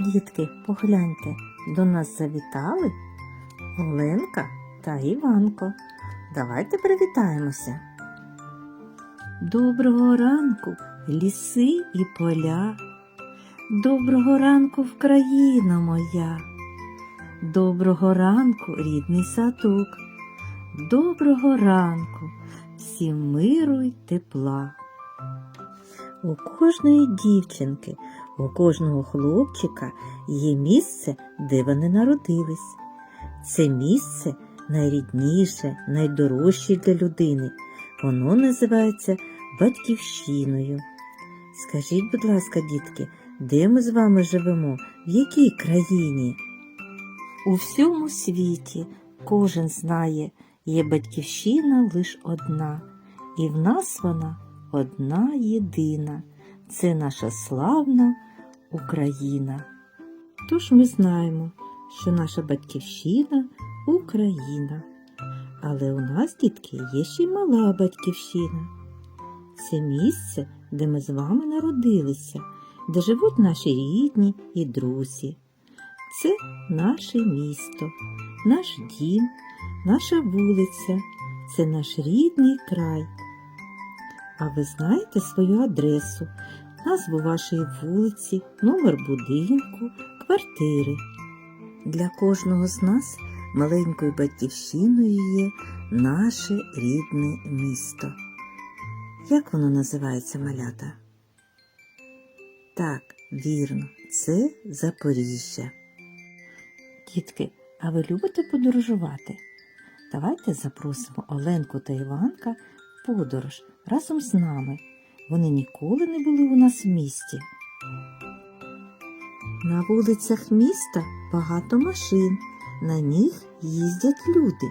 Дітки, погляньте, до нас завітали Оленка та Іванко. Давайте привітаємося. Доброго ранку, ліси і поля. Доброго ранку, Вкраїна моя. Доброго ранку, рідний садок. Доброго ранку, всім миру й тепла. У кожної дівчинки, у кожного хлопчика є місце, де вони народились. Це місце найрідніше, найдорожче для людини. Воно називається батьківщиною. Скажіть, будь ласка, дітки, де ми з вами живемо? В якій країні? У всьому світі кожен знає, є батьківщина лиш одна, і в нас вона одна єдина. Це наша славна Україна. Тож ми знаємо, що наша батьківщина Україна. Але у нас, дітки, є ще й мала батьківщина. Це місце, де ми з вами народилися, де живуть наші рідні і друзі. Це наше місто, наш дім, наша вулиця, це наш рідний край. А ви знаєте свою адресу, назву вашої вулиці, номер будинку, квартири. Для кожного з нас маленькою батьківщиною є наше рідне місто. Як воно називається малята? Так, вірно, це Запоріжжя. Дітки, а ви любите подорожувати? Давайте запросимо Оленку та Іванка в подорож разом з нами. Вони ніколи не були у нас в місті. На вулицях міста багато машин, на них їздять люди.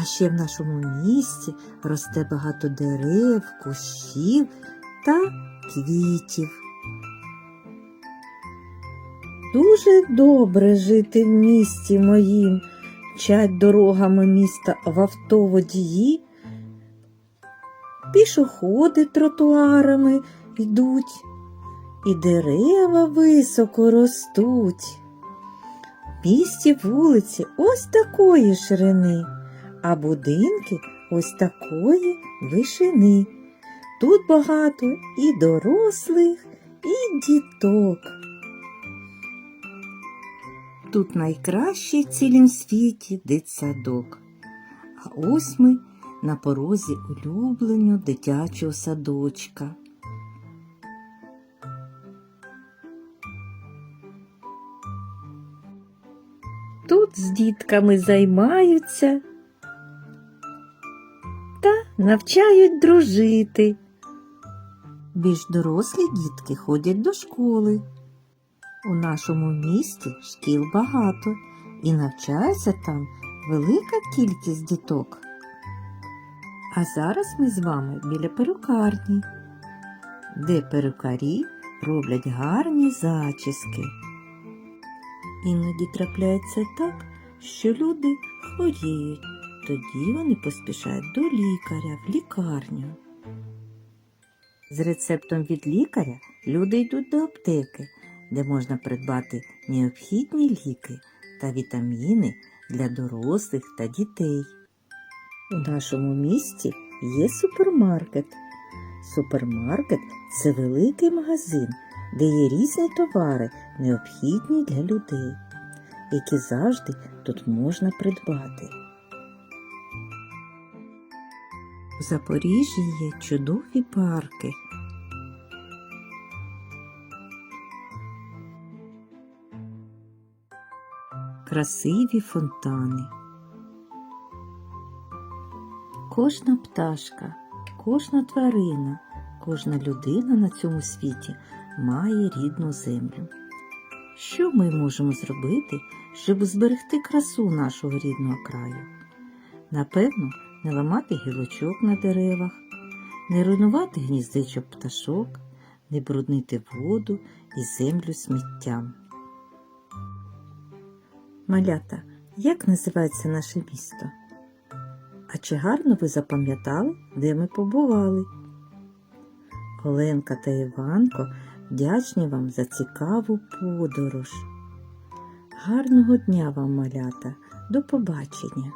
А ще в нашому місті росте багато дерев, кущів та квітів. Дуже добре жити в місті моїм, чать дорогами міста в авто водії, пішоходи тротуарами йдуть, і дерева високо ростуть. Місті вулиці ось такої ширини, а будинки ось такої вишини. Тут багато і дорослих, і діток. Тут найкращий в цілім світі дитсадок. А ось ми на порозі улюбленого дитячого садочка. Тут з дітками займаються та навчають дружити. Більш дорослі дітки ходять до школи. У нашому місті шкіл багато і навчається там велика кількість діток. А зараз ми з вами біля перукарні, де перукарі роблять гарні зачіски. Іноді трапляється так, що люди хворіють, тоді вони поспішають до лікаря в лікарню. З рецептом від лікаря люди йдуть до аптеки, де можна придбати необхідні ліки та вітаміни для дорослих та дітей. У нашому місті є супермаркет. Супермаркет це великий магазин, де є різні товари, необхідні для людей, які завжди тут можна придбати. У Запоріжжі є чудові парки. Красиві фонтани. Кожна пташка, кожна тварина, кожна людина на цьому світі має рідну землю. Що ми можемо зробити, щоб зберегти красу нашого рідного краю? Напевно, не ламати гілочок на деревах, не руйнувати гніздечок пташок, не бруднити воду і землю сміттям. Малята, як називається наше місто? А чи гарно ви запам'ятали, де ми побували? Оленка та Іванко Вдячні вам за цікаву подорож. Гарного дня вам, малята! До побачення!